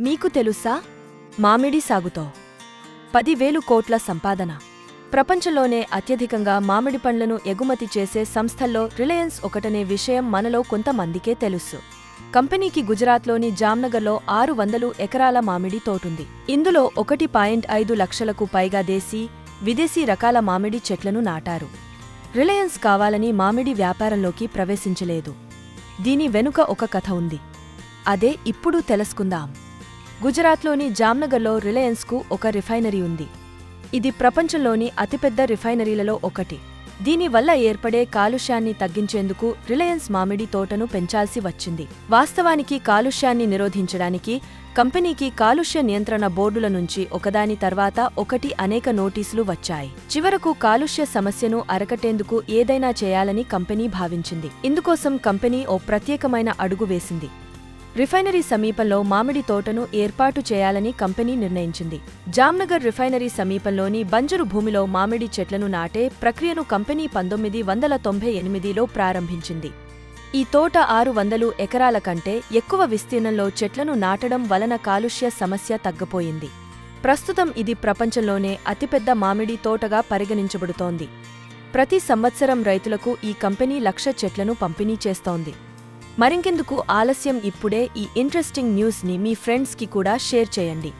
మీకు తెలుసా? మామిడి సాగుతో. పదివేలు కోట్ల సంపాదన. ప్రపంచంలోనే అత్యధికంగా మామిడి పండ్లను ఎగుమతి చేసే సంస్థల్లో రిలయన్స్ ఒకటనే విషయం మనలో కొంతమందికే తెలుసు. కంపెనీకి గుజరాత్లోని జామ్నగర్లో ఆరు వందలు ఎకరాల మామిడి తోటుంది. ఇందులో ఒకటి పాయింట్ ఐదు లక్షలకు పైగా దేశీ విదేశీ రకాల మామిడి చెట్లను నాటారు. రిలయన్స్ కావాలని మామిడి వ్యాపారంలోకి ప్రవేశించలేదు. దీని వెనుక ఒక కథ ఉంది. అదే ఇప్పుడు తెలుసుకుందాం. గుజరాత్లోని జామ్నగర్లో రిలయన్స్కు ఒక రిఫైనరీ ఉంది. ఇది ప్రపంచంలోని అతిపెద్ద రిఫైనరీలలో ఒకటి. దీనివల్ల ఏర్పడే కాలుష్యాన్ని తగ్గించేందుకు రిలయన్స్ మామిడి తోటను పెంచాల్సి వచ్చింది. వాస్తవానికి కాలుష్యాన్ని నిరోధించడానికి కంపెనీకి కాలుష్య నియంత్రణ బోర్డుల నుంచి ఒకదాని తర్వాత ఒకటి అనేక నోటీసులు వచ్చాయి. చివరకు కాలుష్య సమస్యను అరకటేందుకు ఏదైనా చేయాలని కంపెనీ భావించింది. ఇందుకోసం కంపెనీ ఓ ప్రత్యేకమైన అడుగు వేసింది. రిఫైనరీ సమీపంలో మామిడి తోటను ఏర్పాటు చేయాలని కంపెనీ నిర్ణయించింది. జామ్నగర్ రిఫైనరీ సమీపంలోని బంజరు భూమిలో మామిడి చెట్లను నాటే ప్రక్రియను కంపెనీ పంతొమ్మిది వందల తొంభై ఎనిమిదిలో ప్రారంభించింది. ఈ తోట ఆరు వందలు ఎకరాల కంటే ఎక్కువ విస్తీర్ణంలో చెట్లను నాటడం వలన కాలుష్య సమస్య తగ్గపోయింది. ప్రస్తుతం ఇది ప్రపంచంలోనే అతిపెద్ద మామిడి తోటగా పరిగణించబడుతోంది. ప్రతి సంవత్సరం రైతులకు ఈ కంపెనీ లక్ష చెట్లను పంపిణీ చేస్తోంది. మరింకెందుకు ఆలస్యం ఇప్పుడే ఈ ఇంట్రెస్టింగ్ న్యూస్ని మీ ఫ్రెండ్స్కి కూడా షేర్ చేయండి.